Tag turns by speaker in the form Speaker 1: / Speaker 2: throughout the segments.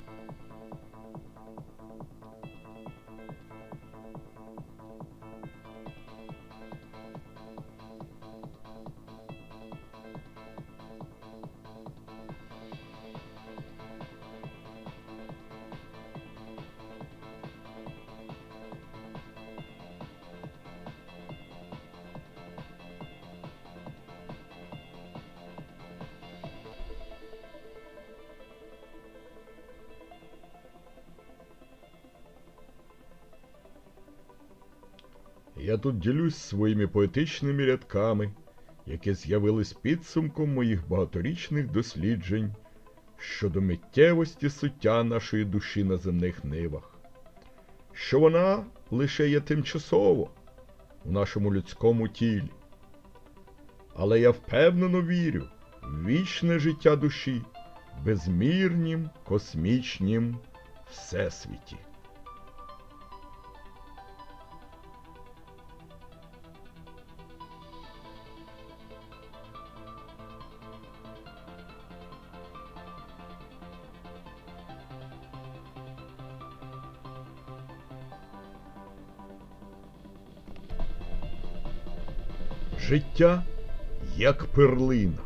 Speaker 1: Thank you. Я тут ділюсь своїми поетичними рядками, які з'явились підсумком моїх багаторічних досліджень щодо миттєвості суття нашої душі на земних нивах, що вона лише є тимчасово в нашому людському тілі. Але я впевнено вірю в вічне життя душі безмірнім космічнім всесвіті. Життя як перлина,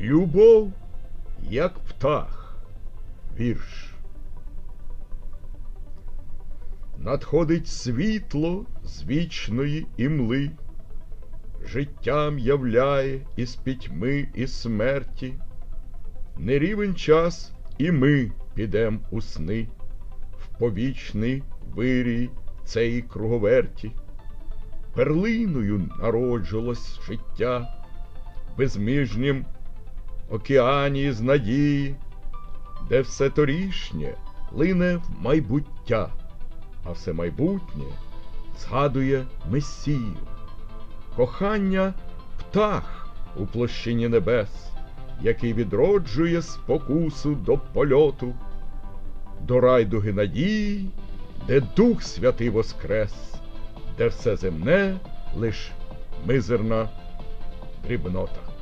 Speaker 1: любов як птах, вірш. Надходить світло з вічної імли, життям являє із пітьми і смерті, не рівень час, і ми підем у сни. В повічний вирій цей круговерті перлиною народжувалось життя, в безміжнім океані з надії, де все торішнє лине в майбуття, а все майбутнє згадує Месію. Кохання птах у площині небес, який відроджує спокусу до польоту, до райдуги надії, де Дух Святий воскрес де все земне лиш мизерна дрібнота.